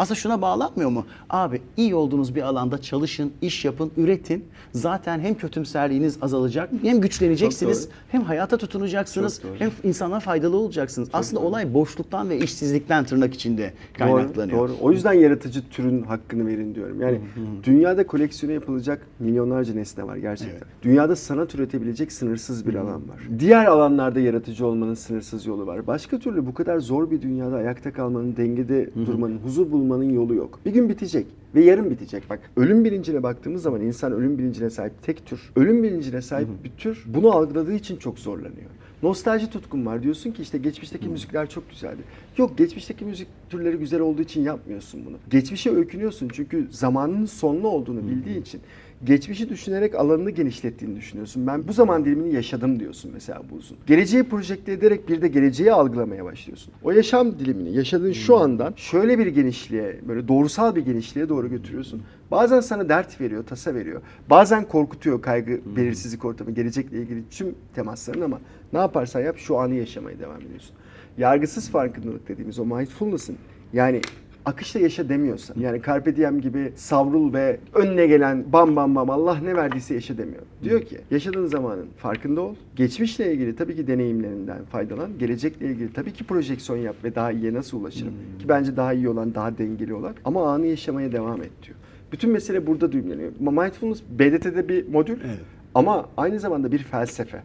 Aslında şuna bağlanmıyor mu? Abi iyi olduğunuz bir alanda çalışın, iş yapın, üretin. Zaten hem kötümserliğiniz azalacak, hem güçleneceksiniz, Çok doğru. hem hayata tutunacaksınız, Çok doğru. hem insana faydalı olacaksınız. Aslında olay boşluktan ve işsizlikten tırnak içinde kaynaklanıyor. Doğru, doğru. O yüzden yaratıcı türün hakkını verin diyorum. Yani dünyada koleksiyona yapılacak milyonlarca nesne var gerçekten. Evet. Dünyada sanat üretebilecek sınırsız bir alan var. Diğer alanlarda yaratıcı olmanın sınırsız yolu var. Başka türlü bu kadar zor bir dünyada ayakta kalmanın, dengede durmanın, huzur bulmanın yolu yok. Bir gün bitecek ve yarın bitecek. Bak ölüm bilincine baktığımız zaman insan ölüm bilincine sahip tek tür. Ölüm bilincine sahip bir tür bunu algıladığı için çok zorlanıyor. Nostalji tutkun var diyorsun ki işte geçmişteki müzikler çok güzeldi. Yok geçmişteki müzik türleri güzel olduğu için yapmıyorsun bunu. Geçmişe öykünüyorsun çünkü zamanının sonlu olduğunu bildiği için. Geçmişi düşünerek alanını genişlettiğini düşünüyorsun. Ben bu zaman dilimini yaşadım diyorsun mesela bu uzun. Geleceği projekte ederek bir de geleceği algılamaya başlıyorsun. O yaşam dilimini yaşadığın şu andan şöyle bir genişliğe, böyle doğrusal bir genişliğe doğru götürüyorsun. Bazen sana dert veriyor, tasa veriyor. Bazen korkutuyor kaygı, belirsizlik ortamı, gelecekle ilgili tüm temasların ama ne yaparsan yap şu anı yaşamaya devam ediyorsun. Yargısız farkındalık dediğimiz o mindfulness'ın yani akışta yaşa demiyorsa yani carpe diem gibi savrul ve önüne gelen bam bam bam Allah ne verdiyse yaşa demiyor. Diyor ki yaşadığın zamanın farkında ol. Geçmişle ilgili tabii ki deneyimlerinden faydalan. Gelecekle ilgili tabii ki projeksiyon yap ve daha iyiye nasıl ulaşırım? Ki bence daha iyi olan, daha dengeli olan ama anı yaşamaya devam et diyor. Bütün mesele burada düğümleniyor. Mindfulness BDT'de bir modül Evet. ama aynı zamanda bir felsefe.